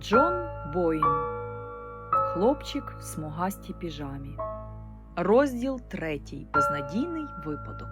Джон Боїн Хлопчик в смугастій піжамі. Розділ третій. Безнадійний випадок.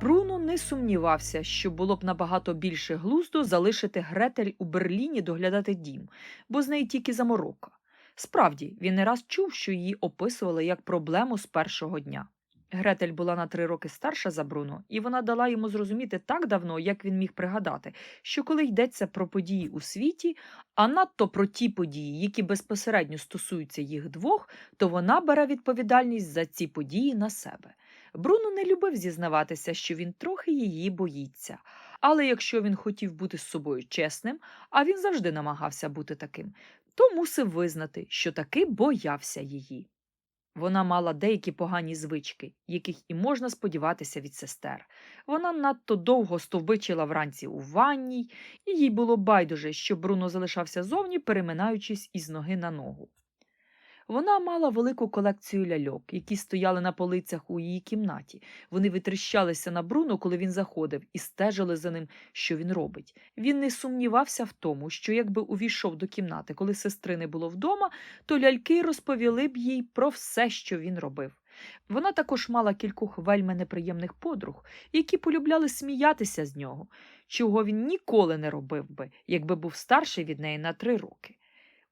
Бруно не сумнівався, що було б набагато більше глузду залишити Гретель у Берліні доглядати дім, бо з неї тільки заморока. Справді, він не раз чув, що її описували як проблему з першого дня. Гретель була на три роки старша за Бруно, і вона дала йому зрозуміти так давно, як він міг пригадати, що коли йдеться про події у світі, а надто про ті події, які безпосередньо стосуються їх двох, то вона бере відповідальність за ці події на себе. Бруно не любив зізнаватися, що він трохи її боїться. Але якщо він хотів бути з собою чесним, а він завжди намагався бути таким, то мусив визнати, що таки боявся її. Вона мала деякі погані звички, яких і можна сподіватися від сестер. Вона надто довго стовбичила вранці у ванній, і їй було байдуже, що Бруно залишався зовні, переминаючись із ноги на ногу. Вона мала велику колекцію ляльок, які стояли на полицях у її кімнаті. Вони витріщалися на Бруно, коли він заходив, і стежили за ним, що він робить. Він не сумнівався в тому, що якби увійшов до кімнати, коли сестри не було вдома, то ляльки розповіли б їй про все, що він робив. Вона також мала кількох вельми неприємних подруг, які полюбляли сміятися з нього, чого він ніколи не робив би, якби був старший від неї на три роки.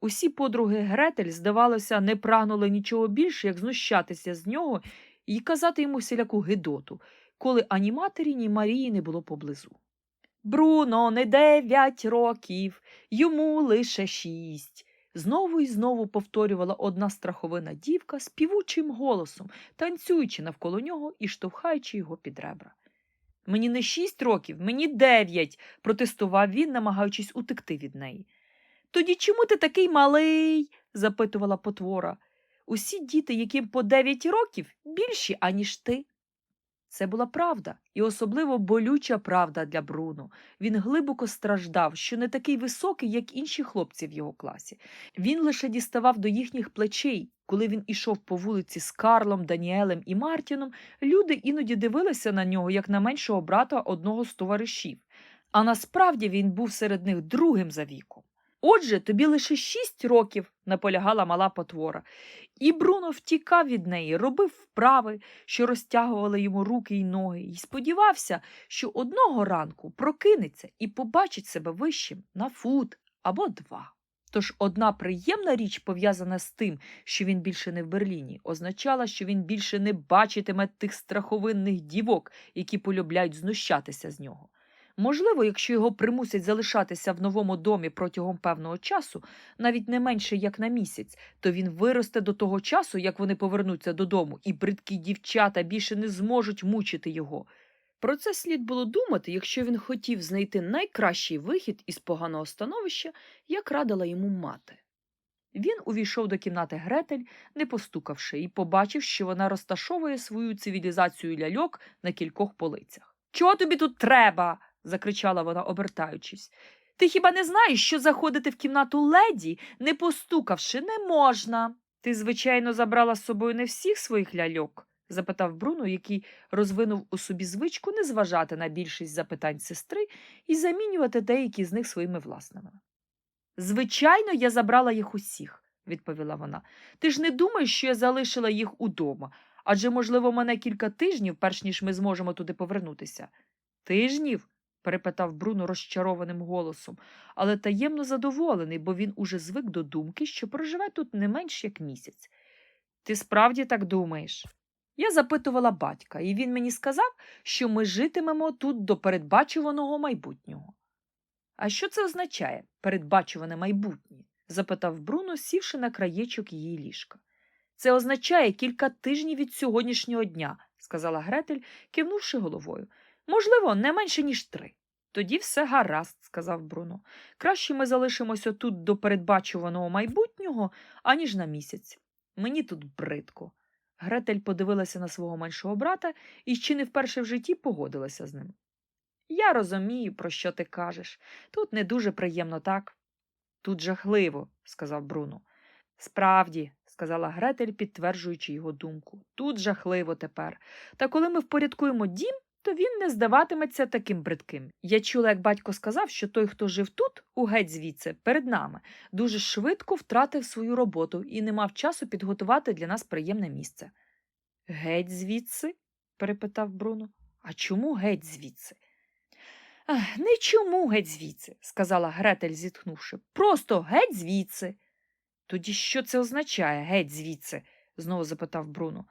Усі подруги Гретель, здавалося, не прагнули нічого більше, як знущатися з нього і казати йому всіляку гидоту, коли ані матері, ні Марії не було поблизу. Бруно не дев'ять років, йому лише шість. Знову і знову повторювала одна страховина дівка співучим голосом, танцюючи навколо нього і штовхаючи його під ребра. Мені не шість років, мені дев'ять, протестував він, намагаючись утекти від неї. Тоді чому ти такий малий? запитувала потвора. Усі діти, яким по дев'ять років, більші, аніж ти. Це була правда, і особливо болюча правда для Бруно. Він глибоко страждав, що не такий високий, як інші хлопці в його класі. Він лише діставав до їхніх плечей. Коли він ішов по вулиці з Карлом, Даніелем і Мартіном, люди іноді дивилися на нього, як на меншого брата одного з товаришів. А насправді він був серед них другим за віком. Отже, тобі лише шість років, наполягала мала потвора, і Бруно втікав від неї, робив вправи, що розтягували йому руки й ноги, і сподівався, що одного ранку прокинеться і побачить себе вищим на фут або два. Тож одна приємна річ, пов'язана з тим, що він більше не в Берліні, означала, що він більше не бачитиме тих страховинних дівок, які полюбляють знущатися з нього. Можливо, якщо його примусять залишатися в новому домі протягом певного часу, навіть не менше як на місяць, то він виросте до того часу, як вони повернуться додому, і бридкі дівчата більше не зможуть мучити його. Про це слід було думати, якщо він хотів знайти найкращий вихід із поганого становища, як радила йому мати. Він увійшов до кімнати Гретель, не постукавши, і побачив, що вона розташовує свою цивілізацію ляльок на кількох полицях. Чого тобі тут треба? Закричала вона, обертаючись. Ти хіба не знаєш, що заходити в кімнату леді, не постукавши, не можна? Ти, звичайно, забрала з собою не всіх своїх ляльок? запитав Бруно, який розвинув у собі звичку не зважати на більшість запитань сестри і замінювати деякі з них своїми власними. Звичайно, я забрала їх усіх, відповіла вона. Ти ж не думаєш, що я залишила їх удома, адже, можливо, мене кілька тижнів, перш ніж ми зможемо туди повернутися. Тижнів? Перепитав Бруно розчарованим голосом, але таємно задоволений, бо він уже звик до думки, що проживе тут не менш як місяць. Ти справді так думаєш? Я запитувала батька, і він мені сказав, що ми житимемо тут до передбачуваного майбутнього. А що це означає передбачуване майбутнє? запитав Бруно, сівши на краєчок її ліжка. Це означає кілька тижнів від сьогоднішнього дня, сказала Гретель, кивнувши головою. Можливо, не менше, ніж три. Тоді все гаразд, сказав Бруно. Краще ми залишимося тут до передбачуваного майбутнього, аніж на місяць. Мені тут бридко. Гретель подивилася на свого меншого брата і чи не вперше в житті погодилася з ним. Я розумію, про що ти кажеш. Тут не дуже приємно, так? Тут жахливо, сказав Бруно. Справді, сказала Гретель, підтверджуючи його думку. Тут жахливо тепер. Та коли ми впорядкуємо дім, то він не здаватиметься таким бридким. Я чула, як батько сказав, що той, хто жив тут, у геть звідси, перед нами, дуже швидко втратив свою роботу і не мав часу підготувати для нас приємне місце. Геть звідси? перепитав Бруно. А чому геть звідси? Не чому геть звідси, сказала Гретель, зітхнувши. Просто геть звідси. Тоді що це означає геть звідси? знову запитав Бруно.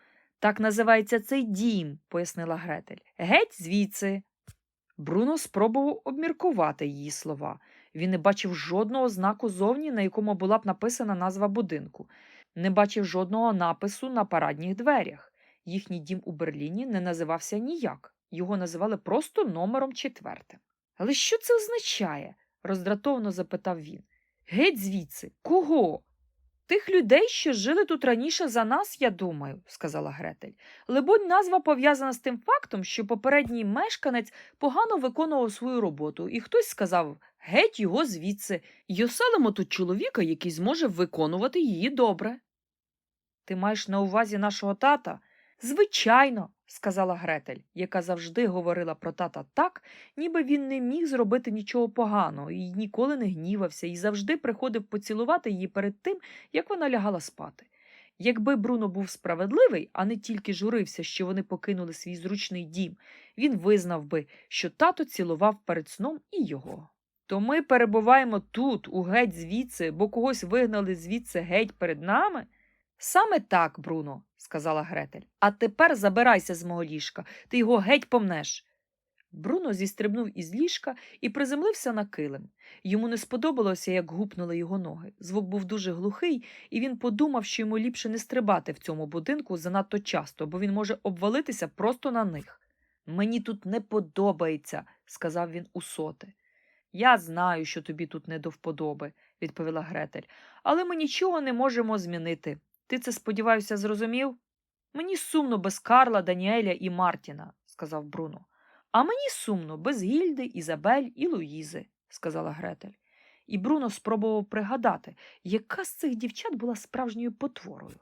Так називається цей дім, пояснила Гретель. Геть звідси. Бруно спробував обміркувати її слова. Він не бачив жодного знаку зовні, на якому була б написана назва будинку, не бачив жодного напису на парадніх дверях. Їхній дім у Берліні не називався ніяк, його називали просто номером четвертим. Але що це означає? роздратовано запитав він. Геть звідси, кого? Тих людей, що жили тут раніше за нас, я думаю, сказала Гретель. Либонь, назва пов'язана з тим фактом, що попередній мешканець погано виконував свою роботу, і хтось сказав геть його звідси, й оселимо тут чоловіка, який зможе виконувати її добре. Ти маєш на увазі нашого тата? Звичайно, сказала Гретель, яка завжди говорила про тата так, ніби він не міг зробити нічого поганого і ніколи не гнівався, і завжди приходив поцілувати її перед тим, як вона лягала спати. Якби Бруно був справедливий, а не тільки журився, що вони покинули свій зручний дім, він визнав би, що тато цілував перед сном і його. То ми перебуваємо тут, у геть звідси, бо когось вигнали звідси геть перед нами? Саме так, Бруно, сказала Гретель. А тепер забирайся з мого ліжка, ти його геть помнеш. Бруно зістрибнув із ліжка і приземлився на килим. Йому не сподобалося, як гупнули його ноги. Звук був дуже глухий, і він подумав, що йому ліпше не стрибати в цьому будинку занадто часто, бо він може обвалитися просто на них. Мені тут не подобається, сказав він у соти. Я знаю, що тобі тут не до вподоби, відповіла Гретель, але ми нічого не можемо змінити. Ти це, сподіваюся, зрозумів? Мені сумно без Карла, Даніеля і Мартіна, сказав Бруно. А мені сумно без Гільди, Ізабель і Луїзи, сказала Гретель. І Бруно спробував пригадати, яка з цих дівчат була справжньою потворою.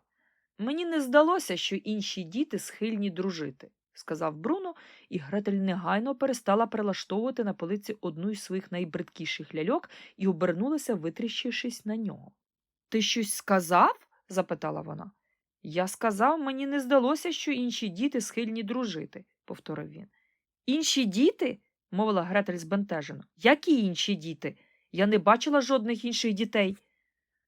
Мені не здалося, що інші діти схильні дружити, сказав Бруно, і Гретель негайно перестала прилаштовувати на полиці одну із своїх найбридкіших ляльок і обернулася, витріщившись на нього. Ти щось сказав? Запитала вона. Я сказав, мені не здалося, що інші діти схильні дружити, повторив він. Інші діти? мовила Гретель збентежено. Які інші діти? Я не бачила жодних інших дітей.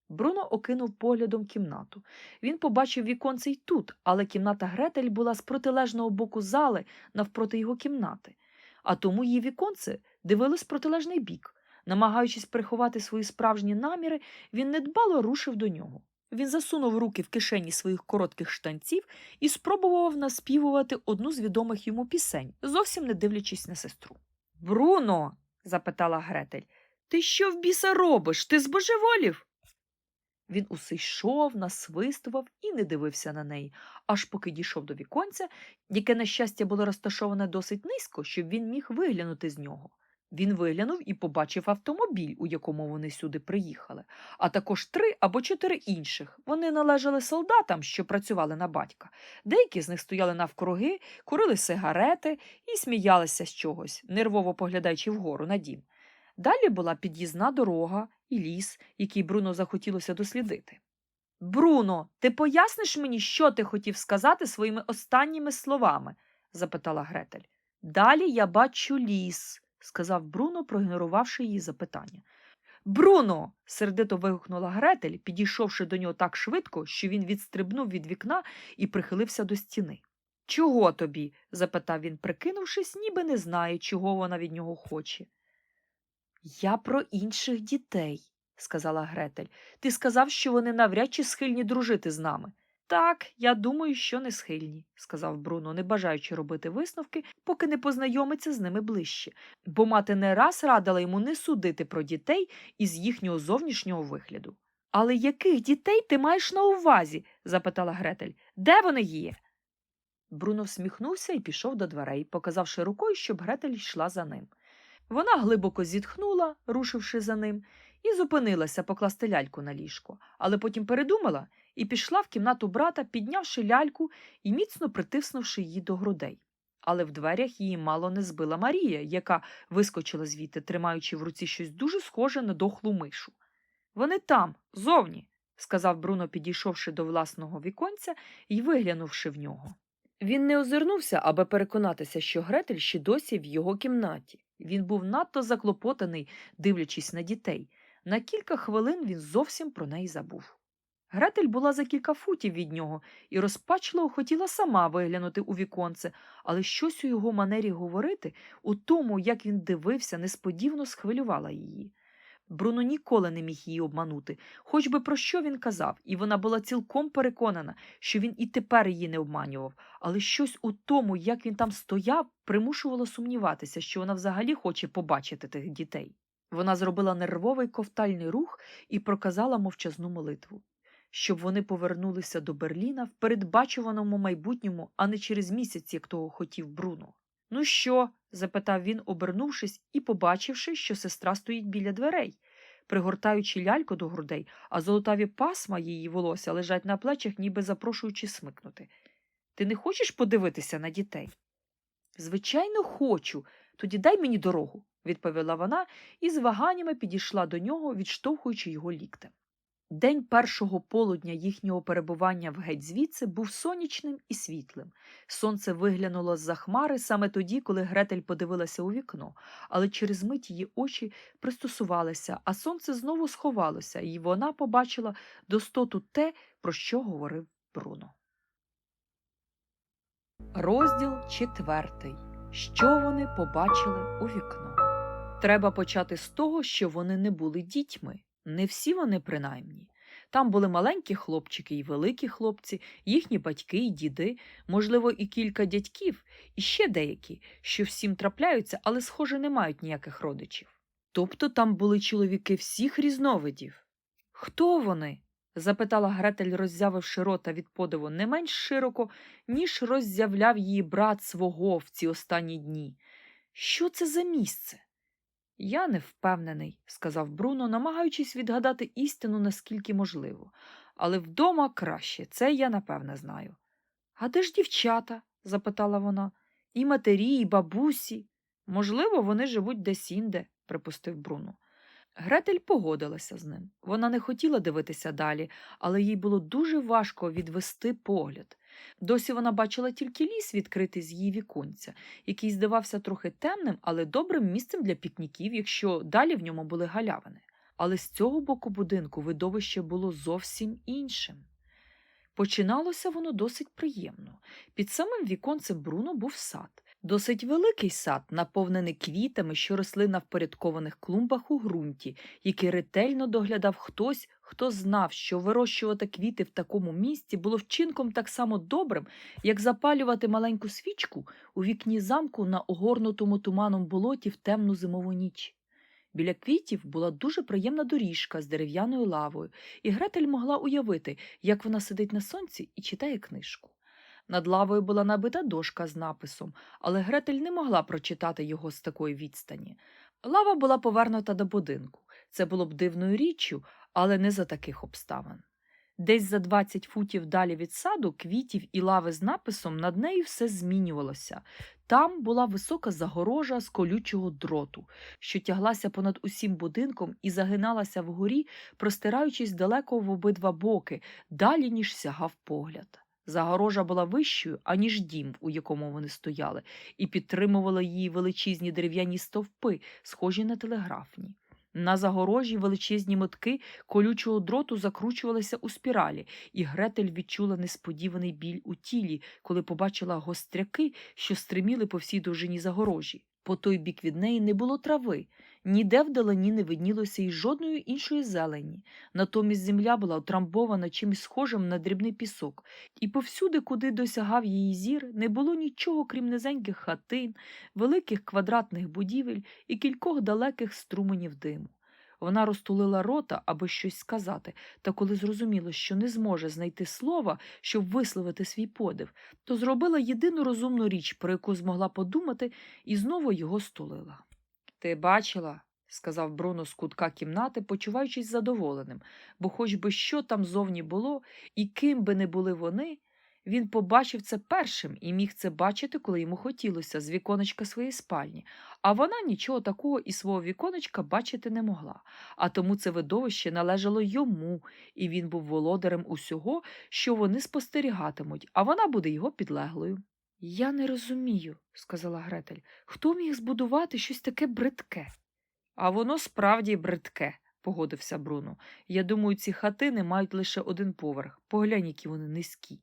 Бруно окинув поглядом кімнату. Він побачив віконце й тут, але кімната Гретель була з протилежного боку зали навпроти його кімнати, а тому її віконце дивилось протилежний бік. Намагаючись приховати свої справжні наміри, він недбало рушив до нього. Він засунув руки в кишені своїх коротких штанців і спробував наспівувати одну з відомих йому пісень, зовсім не дивлячись на сестру. Бруно, запитала Гретель, ти що в біса робиш? Ти збожеволів? Він усе йшов, насвистував і не дивився на неї, аж поки дійшов до віконця, яке, на щастя, було розташоване досить низько, щоб він міг виглянути з нього. Він виглянув і побачив автомобіль, у якому вони сюди приїхали, а також три або чотири інших. Вони належали солдатам, що працювали на батька. Деякі з них стояли навкруги, курили сигарети і сміялися з чогось, нервово поглядаючи вгору на дім. Далі була під'їзна дорога і ліс, який Бруно захотілося дослідити. Бруно, ти поясниш мені, що ти хотів сказати своїми останніми словами? запитала Гретель. Далі я бачу ліс сказав Бруно, проігнорувавши її запитання. Бруно. сердито вигукнула Гретель, підійшовши до нього так швидко, що він відстрибнув від вікна і прихилився до стіни. Чого тобі? запитав він, прикинувшись, ніби не знає, чого вона від нього хоче. Я про інших дітей, сказала Гретель. Ти сказав, що вони навряд чи схильні дружити з нами. Так, я думаю, що не схильні, сказав Бруно, не бажаючи робити висновки, поки не познайомиться з ними ближче, бо мати не раз радила йому не судити про дітей із їхнього зовнішнього вигляду. Але яких дітей ти маєш на увазі? запитала Гретель. Де вони є? Бруно всміхнувся і пішов до дверей, показавши рукою, щоб Гретель йшла за ним. Вона глибоко зітхнула, рушивши за ним, і зупинилася покласти ляльку на ліжко, але потім передумала і пішла в кімнату брата, піднявши ляльку і міцно притиснувши її до грудей. але в дверях її мало не збила Марія, яка вискочила звідти, тримаючи в руці щось дуже схоже на дохлу мишу. Вони там, зовні, сказав Бруно, підійшовши до власного віконця і виглянувши в нього. Він не озирнувся, аби переконатися, що Гретель ще досі в його кімнаті. Він був надто заклопотаний, дивлячись на дітей. На кілька хвилин він зовсім про неї забув. Гретель була за кілька футів від нього і розпачливо хотіла сама виглянути у віконце, але щось у його манері говорити, у тому, як він дивився, несподівано схвилювала її. Бруно ніколи не міг її обманути, хоч би про що він казав, і вона була цілком переконана, що він і тепер її не обманював, але щось у тому, як він там стояв, примушувало сумніватися, що вона взагалі хоче побачити тих дітей. Вона зробила нервовий ковтальний рух і проказала мовчазну молитву, щоб вони повернулися до Берліна в передбачуваному майбутньому, а не через місяць, як того хотів Бруно. Ну що? запитав він, обернувшись і побачивши, що сестра стоїть біля дверей, пригортаючи ляльку до грудей, а золотаві пасма її волосся лежать на плечах, ніби запрошуючи смикнути. Ти не хочеш подивитися на дітей? Звичайно, хочу. Тоді дай мені дорогу, відповіла вона і з ваганнями підійшла до нього, відштовхуючи його ліктем. День першого полудня їхнього перебування в геть звідси був сонячним і світлим. Сонце виглянуло з-за хмари саме тоді, коли Гретель подивилася у вікно, але через мить її очі пристосувалися, а сонце знову сховалося, і вона побачила достоту те, про що говорив Бруно. Розділ четвертий. Що вони побачили у вікно? Треба почати з того, що вони не були дітьми. Не всі вони, принаймні. Там були маленькі хлопчики і великі хлопці, їхні батьки і діди, можливо, і кілька дядьків, і ще деякі, що всім трапляються, але, схоже, не мають ніяких родичів. Тобто там були чоловіки всіх різновидів. Хто вони? Запитала Гретель, роззявивши рота від подиву не менш широко, ніж роззявляв її брат свого в ці останні дні. Що це за місце? Я не впевнений, сказав Бруно, намагаючись відгадати істину наскільки можливо. Але вдома краще, це я напевне знаю. А де ж дівчата? запитала вона. І матері, і бабусі. Можливо, вони живуть десь інде, припустив Бруно. Гретель погодилася з ним. Вона не хотіла дивитися далі, але їй було дуже важко відвести погляд. Досі вона бачила тільки ліс, відкритий з її віконця, який здавався трохи темним, але добрим місцем для пікніків, якщо далі в ньому були галявини. Але з цього боку будинку видовище було зовсім іншим. Починалося воно досить приємно. Під самим віконцем Бруно був сад. Досить великий сад, наповнений квітами, що росли на впорядкованих клумбах у ґрунті, який ретельно доглядав хтось, хто знав, що вирощувати квіти в такому місці було вчинком так само добрим, як запалювати маленьку свічку у вікні замку на огорнутому туманом болоті в темну зимову ніч. Біля квітів була дуже приємна доріжка з дерев'яною лавою, і Гретель могла уявити, як вона сидить на сонці і читає книжку. Над лавою була набита дошка з написом, але Гретель не могла прочитати його з такої відстані. Лава була повернута до будинку. Це було б дивною річчю, але не за таких обставин. Десь за 20 футів далі від саду квітів і лави з написом над нею все змінювалося. Там була висока загорожа з колючого дроту, що тяглася понад усім будинком і загиналася вгорі, простираючись далеко в обидва боки, далі, ніж сягав погляд. Загорожа була вищою, аніж дім, у якому вони стояли, і підтримувала її величезні дерев'яні стовпи, схожі на телеграфні. На загорожі величезні мотки колючого дроту закручувалися у спіралі, і Гретель відчула несподіваний біль у тілі, коли побачила гостряки, що стриміли по всій довжині загорожі. По той бік від неї не було трави, ніде вдалині не виднілося й жодної іншої зелені. Натомість земля була утрамбована чимось схожим на дрібний пісок, і повсюди, куди досягав її зір, не було нічого, крім низеньких хатин, великих квадратних будівель і кількох далеких струменів диму. Вона розтулила рота, аби щось сказати, та коли зрозуміла, що не зможе знайти слова, щоб висловити свій подив, то зробила єдину розумну річ, про яку змогла подумати, і знову його стулила. Ти бачила, сказав Бруно з кутка кімнати, почуваючись задоволеним, бо хоч би що там зовні було, і ким би не були вони, Він побачив це першим і міг це бачити, коли йому хотілося, з віконечка своєї спальні, а вона нічого такого із свого віконечка бачити не могла, а тому це видовище належало йому, і він був володарем усього, що вони спостерігатимуть, а вона буде його підлеглою. Я не розумію, сказала Гретель, хто міг збудувати щось таке бридке? А воно справді бридке, погодився Бруно. Я думаю, ці хатини мають лише один поверх. Поглянь, які вони низькі.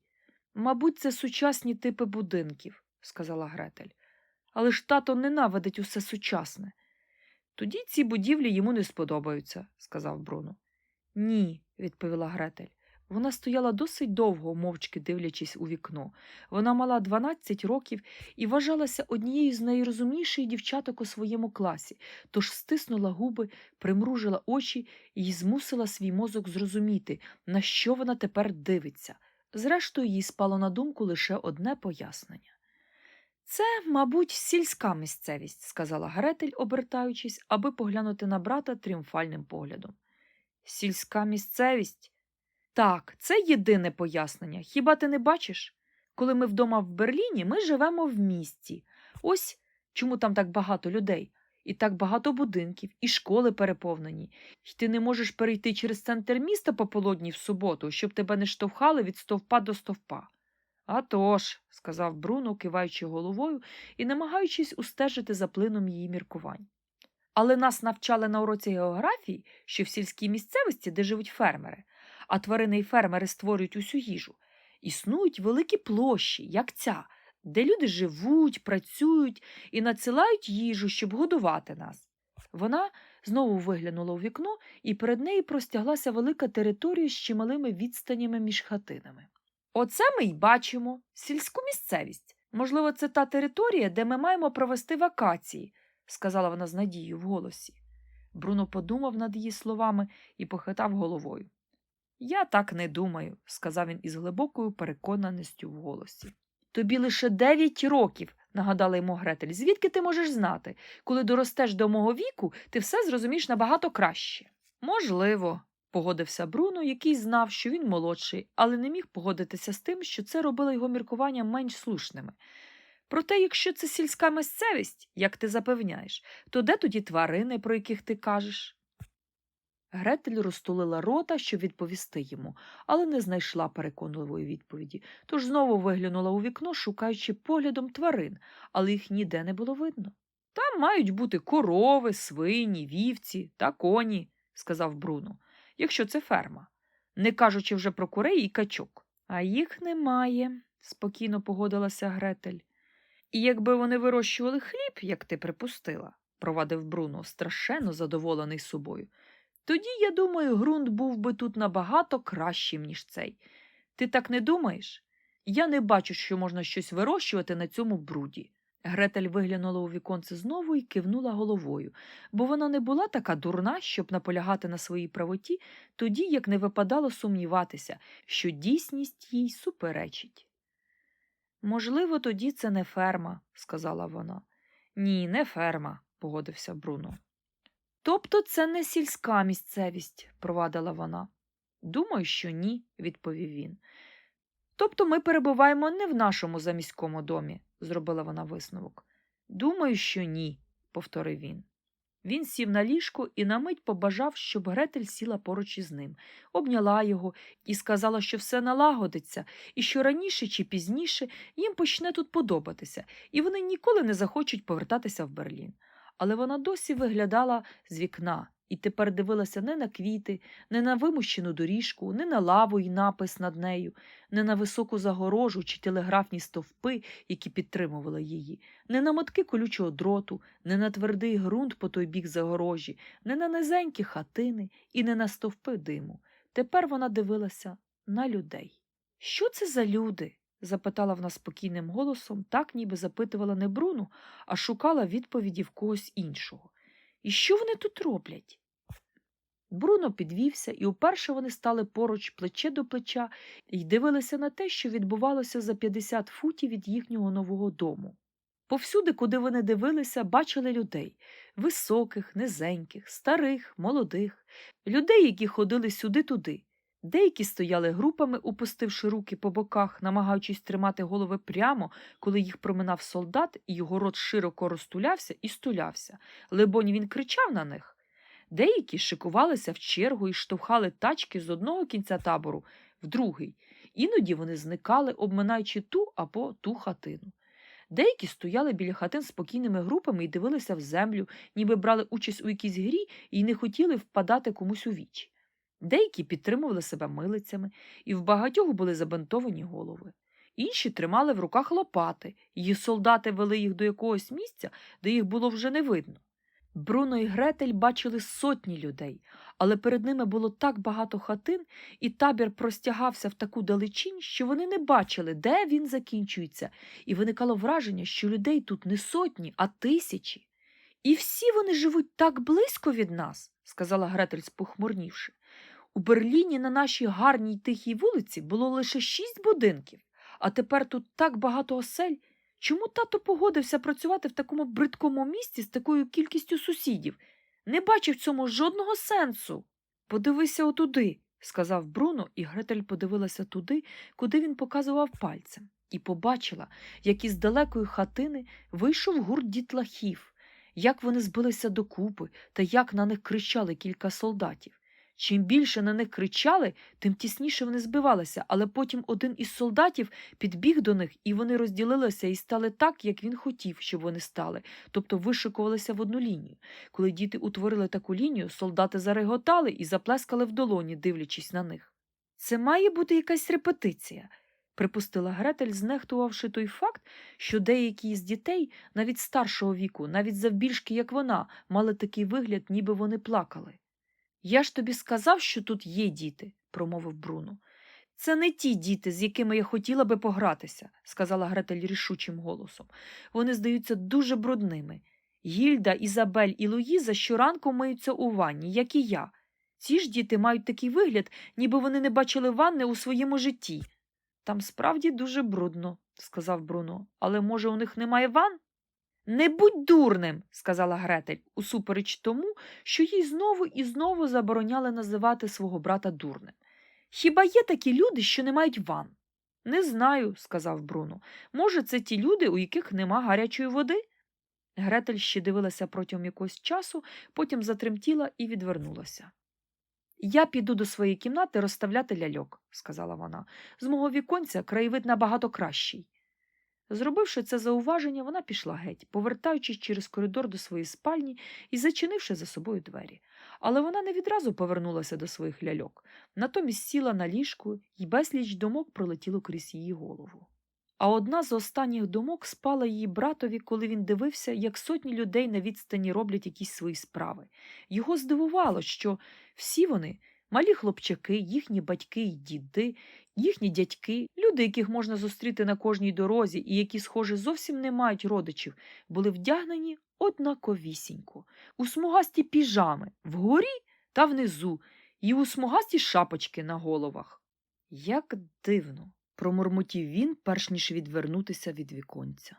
Мабуть, це сучасні типи будинків, сказала Гретель. Але ж тато ненавидить усе сучасне. Тоді ці будівлі йому не сподобаються, сказав Бруно. Ні, відповіла Гретель. Вона стояла досить довго, мовчки дивлячись у вікно. Вона мала 12 років і вважалася однією з найрозумніших дівчаток у своєму класі, тож стиснула губи, примружила очі і змусила свій мозок зрозуміти, на що вона тепер дивиться. Зрештою, їй спало на думку лише одне пояснення. Це, мабуть, сільська місцевість, сказала Гретель, обертаючись, аби поглянути на брата тріумфальним поглядом. Сільська місцевість? Так, це єдине пояснення. Хіба ти не бачиш? Коли ми вдома в Берліні, ми живемо в місті. Ось чому там так багато людей, і так багато будинків, і школи переповнені. І ти не можеш перейти через центр міста пополудні в суботу, щоб тебе не штовхали від стовпа до стовпа. «А тож», – сказав Бруно, киваючи головою і намагаючись устежити за плином її міркувань. Але нас навчали на уроці географії, що в сільській місцевості, де живуть фермери, а тварини й фермери створюють усю їжу, існують великі площі, як ця, де люди живуть, працюють і надсилають їжу, щоб годувати нас. Вона знову виглянула у вікно, і перед нею простяглася велика територія з чималими відстанями між хатинами. Оце ми й бачимо сільську місцевість. Можливо, це та територія, де ми маємо провести вакації, сказала вона з надією в голосі. Бруно подумав над її словами і похитав головою. Я так не думаю, сказав він із глибокою переконаністю в голосі. Тобі лише дев'ять років, нагадала йому Гретель. Звідки ти можеш знати? Коли доростеш до мого віку, ти все зрозумієш набагато краще. Можливо, погодився Бруно, який знав, що він молодший, але не міг погодитися з тим, що це робило його міркування менш слушними. Проте, якщо це сільська місцевість, як ти запевняєш, то де тоді тварини, про яких ти кажеш? Гретель розтулила рота, щоб відповісти йому, але не знайшла переконливої відповіді, тож знову виглянула у вікно, шукаючи поглядом тварин, але їх ніде не було видно. Там мають бути корови, свині, вівці та коні, сказав Бруно, якщо це ферма, не кажучи вже про курей і качок. А їх немає, спокійно погодилася Гретель. І якби вони вирощували хліб, як ти припустила, провадив Бруно, страшенно задоволений собою. Тоді, я думаю, ґрунт був би тут набагато кращим, ніж цей. Ти так не думаєш? Я не бачу, що можна щось вирощувати на цьому бруді. Гретель виглянула у віконце знову і кивнула головою, бо вона не була така дурна, щоб наполягати на своїй правоті, тоді як не випадало сумніватися, що дійсність їй суперечить. Можливо, тоді це не ферма, сказала вона. Ні, не ферма, погодився Бруно. Тобто це не сільська місцевість, провадила вона. Думаю, що ні, відповів він. Тобто ми перебуваємо не в нашому заміському домі, зробила вона висновок. Думаю, що ні, повторив він. Він сів на ліжко і на мить побажав, щоб Гретель сіла поруч із ним, обняла його і сказала, що все налагодиться, і що раніше чи пізніше їм почне тут подобатися, і вони ніколи не захочуть повертатися в Берлін але вона досі виглядала з вікна і тепер дивилася не на квіти, не на вимущену доріжку, не на лаву й напис над нею, не на високу загорожу чи телеграфні стовпи, які підтримували її, не на мотки колючого дроту, не на твердий ґрунт по той бік загорожі, не на низенькі хатини і не на стовпи диму. Тепер вона дивилася на людей. Що це за люди? Запитала вона спокійним голосом, так ніби запитувала не Бруну, а шукала відповіді в когось іншого. І що вони тут роблять? Бруно підвівся, і уперше вони стали поруч плече до плеча і дивилися на те, що відбувалося за 50 футів від їхнього нового дому. Повсюди, куди вони дивилися, бачили людей високих, низеньких, старих, молодих, людей, які ходили сюди-туди. Деякі стояли групами, упустивши руки по боках, намагаючись тримати голови прямо, коли їх проминав солдат, і його рот широко розтулявся і стулявся. Либонь він кричав на них. Деякі шикувалися в чергу і штовхали тачки з одного кінця табору в другий. Іноді вони зникали, обминаючи ту або ту хатину. Деякі стояли біля хатин спокійними групами і дивилися в землю, ніби брали участь у якійсь грі і не хотіли впадати комусь у вічі. Деякі підтримували себе милицями, і в багатьох були забинтовані голови. Інші тримали в руках лопати, і солдати вели їх до якогось місця, де їх було вже не видно. Бруно і Гретель бачили сотні людей, але перед ними було так багато хатин, і табір простягався в таку далечінь, що вони не бачили, де він закінчується, і виникало враження, що людей тут не сотні, а тисячі. І всі вони живуть так близько від нас, сказала Гретель, спохмурнівши. У Берліні на нашій гарній тихій вулиці було лише шість будинків, а тепер тут так багато осель. Чому тато погодився працювати в такому бридкому місці з такою кількістю сусідів? Не бачив цьому жодного сенсу. Подивися отуди, сказав Бруно, і Гретель подивилася туди, куди він показував пальцем, і побачила, як із далекої хатини вийшов гурт дітлахів, як вони збилися докупи та як на них кричали кілька солдатів. Чим більше на них кричали, тим тісніше вони збивалися, але потім один із солдатів підбіг до них, і вони розділилися і стали так, як він хотів, щоб вони стали, тобто вишикувалися в одну лінію. Коли діти утворили таку лінію, солдати зареготали і заплескали в долоні, дивлячись на них. Це має бути якась репетиція, припустила Гретель, знехтувавши той факт, що деякі з дітей, навіть старшого віку, навіть завбільшки, як вона, мали такий вигляд, ніби вони плакали. Я ж тобі сказав, що тут є діти, промовив Бруно. Це не ті діти, з якими я хотіла би погратися, сказала Гретель рішучим голосом. Вони здаються дуже брудними. Гільда, Ізабель і Луїза щоранку миються у ванні, як і я. Ці ж діти мають такий вигляд, ніби вони не бачили ванни у своєму житті. Там справді дуже брудно, сказав Бруно, але, може, у них немає ванн? Не будь дурним, сказала Гретель, усупереч тому, що їй знову і знову забороняли називати свого брата дурним. Хіба є такі люди, що не мають ван? Не знаю, сказав Бруно. Може, це ті люди, у яких нема гарячої води? Гретель ще дивилася протягом якогось часу, потім затремтіла і відвернулася. Я піду до своєї кімнати розставляти ляльок, сказала вона. З мого віконця краєвид набагато кращий. Зробивши це зауваження, вона пішла геть, повертаючись через коридор до своєї спальні і зачинивши за собою двері. Але вона не відразу повернулася до своїх ляльок, натомість сіла на ліжку і безліч думок пролетіло крізь її голову. А одна з останніх думок спала її братові, коли він дивився, як сотні людей на відстані роблять якісь свої справи. Його здивувало, що всі вони малі хлопчаки, їхні батьки й діди, їхні дядьки, люди, яких можна зустріти на кожній дорозі і які, схоже, зовсім не мають родичів, були вдягнені однаковісінько, у смугасті піжами вгорі та внизу, і у смугасті шапочки на головах. Як дивно, промурмотів він, перш ніж відвернутися від віконця.